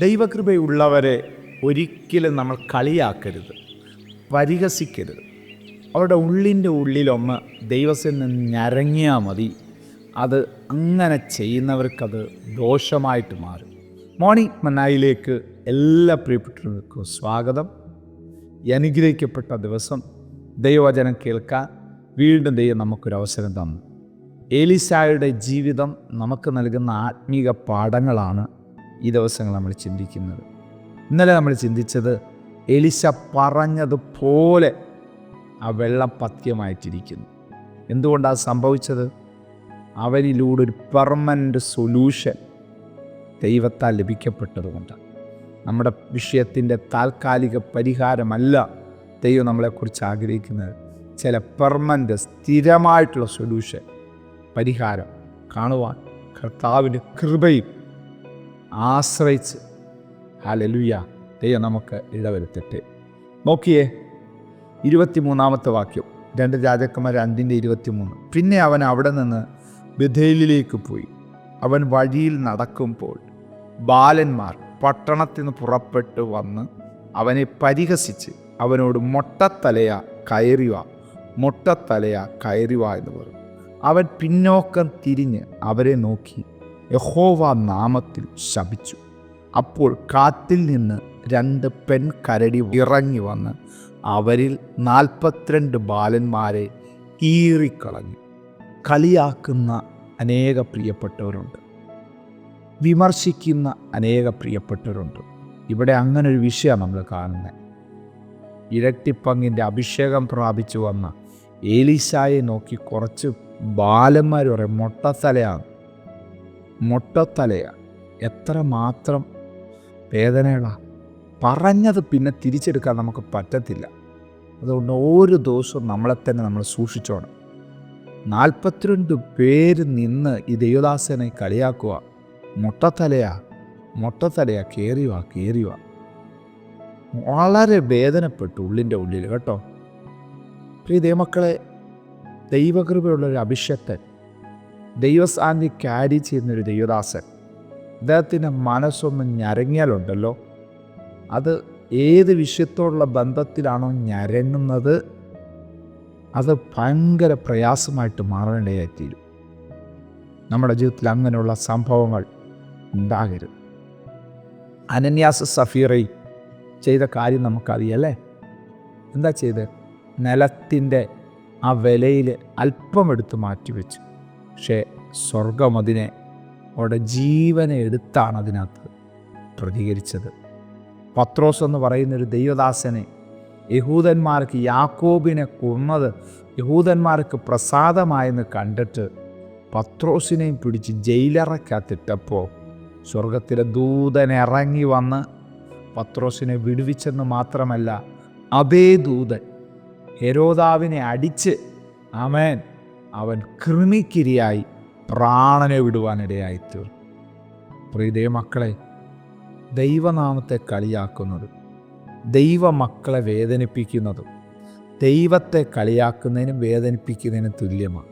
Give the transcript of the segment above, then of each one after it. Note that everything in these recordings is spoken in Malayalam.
ദൈവകൃപയുള്ളവരെ ഒരിക്കലും നമ്മൾ കളിയാക്കരുത്. പരിഹസിക്കരുത്. അവരുടെ ഉള്ളിന്റെ ഉള്ളിലൊന്ന് ദൈവത്തിൽ നിന്ന് ഞരങ്ങിയാൽ മതി. അത് അങ്ങനെ ചെയ്യുന്നവർക്കത് ദോഷമായിട്ട് മാറും. മോർണിംഗ് മനായിലേക്ക് എല്ലാ പ്രിയപ്പെട്ടവർക്കും സ്വാഗതം. അനുഗ്രഹിക്കപ്പെട്ട ദിവസം ദൈവവചനം കേൾക്കാൻ വീണ്ടും ദൈവം നമുക്കൊരവസരം തന്നു. ഏലിസായുടെ ജീവിതം നമുക്ക് നൽകുന്ന ആത്മീക പാഠങ്ങളാണ് ഈ ദിവസങ്ങൾ നമ്മൾ ചിന്തിക്കുന്നത്. ഇന്നലെ നമ്മൾ ചിന്തിച്ചത് എലിശ പറഞ്ഞതുപോലെ ആ വെള്ളം പഥ്യമായിട്ടിരിക്കുന്നു. എന്തുകൊണ്ടാണ് സംഭവിച്ചത്? അവരിലൂടെ ഒരു പെർമനന്റ് സൊല്യൂഷൻ ദൈവത്താൽ ലഭിക്കപ്പെട്ടതുകൊണ്ടാണ് നമ്മുടെ വിഷയത്തിന്റെ താൽക്കാലിക പരിഹാരമല്ല ദൈവം നമ്മളെക്കുറിച്ച് ആഗ്രഹിക്കുന്നത്. ചില പെർമനന്റ് സ്ഥിരമായിട്ടുള്ള സൊല്യൂഷൻ പരിഹാരം കാണുവാൻ കർത്താവിന്റെ കൃപയും ആശ്രയിച്ച്. ഹാലലുയ ദൈവം നമുക്ക് ഇടവരുത്തട്ടെ. നോക്കിയേ ഇരുപത്തിമൂന്നാമത്തെ വാക്യം. രണ്ട് രാജാക്കന്മാർ രണ്ടിന്റെ ഇരുപത്തിമൂന്ന്. പിന്നെ അവൻ അവിടെ നിന്ന് ബഥേലിലേക്ക് പോയി. അവൻ വഴിയിൽ നടക്കുമ്പോൾ ബാലന്മാർ പട്ടണത്തിൽ നിന്ന് പുറപ്പെട്ട് വന്ന് അവനെ പരിഹസിച്ച് അവനോട് മൊട്ടത്തലയ കയറിവ മൊട്ടത്തലയ കയറിവ എന്ന് പറഞ്ഞു. അവൻ പിന്നോക്കം തിരിഞ്ഞ് അവരെ നോക്കി. യഹോവ നാമത്തിൽ ശപിച്ചു. അപ്പോൾ കാറ്റിൽ നിന്ന് രണ്ട് പെൺകരടി ഇറങ്ങി വന്ന് അവരിൽ നാൽപ്പത്തിരണ്ട് ബാലന്മാരെ കീറിക്കളഞ്ഞു. കളിയാക്കുന്ന അനേക പ്രിയപ്പെട്ടവരുണ്ട്. വിമർശിക്കുന്ന അനേക പ്രിയപ്പെട്ടവരുണ്ട്. ഇവിടെ അങ്ങനെ ഒരു വിഷയമാണ് നമ്മൾ കാണുന്നത് ഇരട്ടിപ്പങ്ങിന്റെ അഭിഷേകം പ്രാപിച്ചു വന്ന ഏലിശായെ നോക്കി കുറച്ച് ബാലന്മാർ പറയും മൊട്ടത്തലയാണ് മൊട്ടത്തലയാണ് എത്ര മാത്രം വേദനകളാണ് പറഞ്ഞത് പിന്നെ തിരിച്ചെടുക്കാൻ നമുക്ക് പറ്റത്തില്ല. അതുകൊണ്ട് ഓരോ ദിവസവും നമ്മളെ തന്നെ നമ്മൾ സൂക്ഷിച്ചോണം. നാൽപ്പത്തിരണ്ട് പേര് നിന്ന് ഈ ദൈവദാസനെ കളിയാക്കുക മുട്ടത്തലയാ മുട്ടത്തലയാ കയറിവാ കയറിവാ വളരെ വേദനപ്പെട്ടു ഉള്ളിന്റെ ഉള്ളിൽ കേട്ടോ. പ്രിയ ദൈവമക്കളെ ദൈവകൃപയുള്ളൊരു അഭിഷക്തൻ ദൈവസാന്തി ക്യാരി ചെയ്യുന്നൊരു ദൈവദാസൻ. അദ്ദേഹത്തിന്റെ മനസ്സൊന്ന് ഞരങ്ങിയാലുണ്ടല്ലോ. അത് ഏത് വിഷയത്തോടുള്ള ബന്ധത്തിലാണോ ഞരങ്ങുന്നത് അത് ഭയങ്കര പ്രയാസമായിട്ട് മാറേണ്ടതായിത്തീരും. നമ്മുടെ ജീവിതത്തിൽ അങ്ങനെയുള്ള സംഭവങ്ങൾ ഉണ്ടാകരുത്. അനന്യാസ് സഫീറൈ ചെയ്ത കാര്യം നമുക്കറിയല്ലേ? എന്താ ചെയ്ത്? നിലത്തിന്റെ ആ വിലയിൽ അല്പം എടുത്ത് മാറ്റിവെച്ചു. പക്ഷേ സ്വർഗം അതിനെ അവിടെ ജീവനെ എടുത്താണ് അതിനകത്ത് പ്രതികരിച്ചത്. പത്രോസ് എന്ന് പറയുന്നൊരു ദൈവദാസനെ യഹൂദന്മാർക്ക് യാക്കോബിനെ കൊന്നത് യഹൂദന്മാർക്ക് പ്രസാദമായെന്ന് കണ്ടിട്ട് പത്രോസിനെയും പിടിച്ച് ജയിലറക്കകത്തിട്ടപ്പോൾ സ്വർഗത്തിലെ ദൂതൻ ഇറങ്ങി വന്ന് പത്രോസിനെ വിടുവിച്ചെന്ന് മാത്രമല്ല അതേ ദൂതൻ ഹെരോദാവിനെ അടിച്ച് അവൻ അവൻ കൃമിക്കിരിയായി പ്രാണനെ വിടുവാനിടയായി തീർന്നു പ്രീതിയ മക്കളെ ദൈവനാമത്തെ കളിയാക്കുന്നത് ദൈവമക്കളെ വേദനിപ്പിക്കുന്നതും ദൈവത്തെ കളിയാക്കുന്നതിനും വേദനിപ്പിക്കുന്നതിനും തുല്യമാണ്.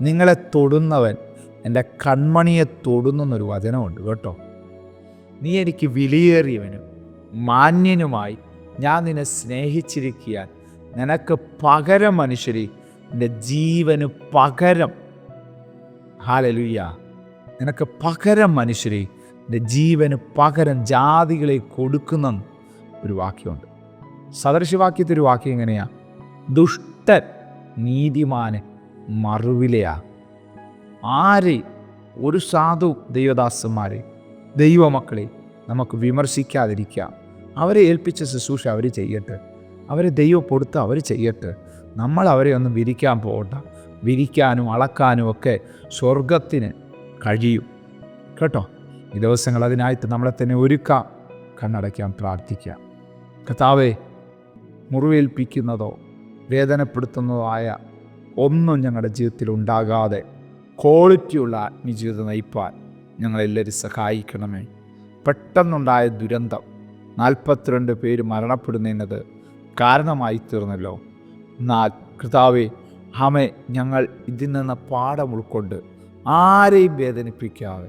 നിങ്ങളെ തൊടുന്നവൻ എന്റെ കൺമണിയെ തൊടുന്നൊരു വചനമുണ്ട് കേട്ടോ. നീ എനിക്ക് വിലയേറിയവനും മാന്യനുമായി ഞാൻ നിന്നെ സ്നേഹിച്ചിരിക്കാൻ നിനക്ക് പകരം മനുഷ്യരെ എന്റെ ജീവന് പകരം. ഹാലലുയ്യ. നിനക്ക് പകരം മനുഷ്യരെ എന്റെ ജീവന് പകരം ജാതികളെ കൊടുക്കുന്ന ഒരു വാക്യമുണ്ട്. സദൃശവാക്യത്തെ ഒരു വാക്യം എങ്ങനെയാ? ദുഷ്ടൻ നീതിമാന് മറുവിലയാ. ആരെ? ഒരു സാധു ദൈവദാസന്മാരെ ദൈവമക്കളെ നമുക്ക് വിമർശിക്കാതിരിക്കാം. അവരെ ഏൽപ്പിച്ച ശുശ്രൂഷ അവർ ചെയ്യട്ടെ. അവരെ ദൈവം കൊടുത്ത് അവർ ചെയ്യട്ടെ. നമ്മൾ അവരെ ഒന്ന് വിരിക്കാൻ പോകണ്ട വിരിക്കാനും അളക്കാനും ഒക്കെ സ്വർഗത്തിന് കഴിയും. കേട്ടോ? ഈ ദിവസങ്ങൾ അതിനായിട്ട് നമ്മളെ തന്നെ ഒരുക്കാം. കണ്ണടയ്ക്കാൻ പ്രാർത്ഥിക്കാം. കർത്താവെ മുറിവേൽപ്പിക്കുന്നതോ വേദനപ്പെടുത്തുന്നതോ ആയ ഒന്നും ഞങ്ങളുടെ ജീവിതത്തിൽ ഉണ്ടാകാതെ ക്വാളിറ്റിയുള്ള ആത്മീയജീവിതം നയിപ്പാൻ ഞങ്ങളെല്ലാവരും സഹായിക്കണമേ. പെട്ടെന്നുണ്ടായ ദുരന്തം നാൽപ്പത്തിരണ്ട് പേര് മരണപ്പെടുന്നതിനത് കാരണമായി തീർന്നല്ലോ. എന്നാൽ കർത്താവെ ഹമെ ഞങ്ങൾ ഇതിൽ നിന്ന് പാഠം ഉൾക്കൊണ്ട് ആരെയും വേദനിപ്പിക്കാതെ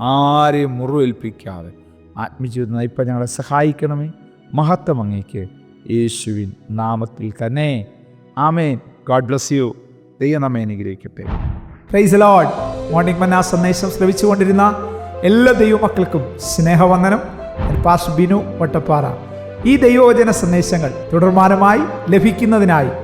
ആരെയും മുറിവേൽപ്പിക്കാതെ ആത്മജീവിതം ഇപ്പം ഞങ്ങളെ സഹായിക്കണമേ. മഹത്വം അങ്ങേക്ക് യേശുവിൻ നാമത്തിൽ തന്നെ. ആമേൻ. God bless you. ദൈവം നമ്മെ അനുഗ്രഹിക്കട്ടെ. പ്രൈസ് ലോഡ് മോർണിംഗ് മന്ന സന്ദേശം ശ്രമിച്ചുകൊണ്ടിരുന്ന എല്ലാ ദൈവമക്കൾക്കും സ്നേഹവന്ദനം. പാസ് ബിനു വട്ടപ്പാറ. ഈ ദൈവവചന സന്ദേശങ്ങൾ തുടർമാനമായി ലഭിക്കുന്നതിനായി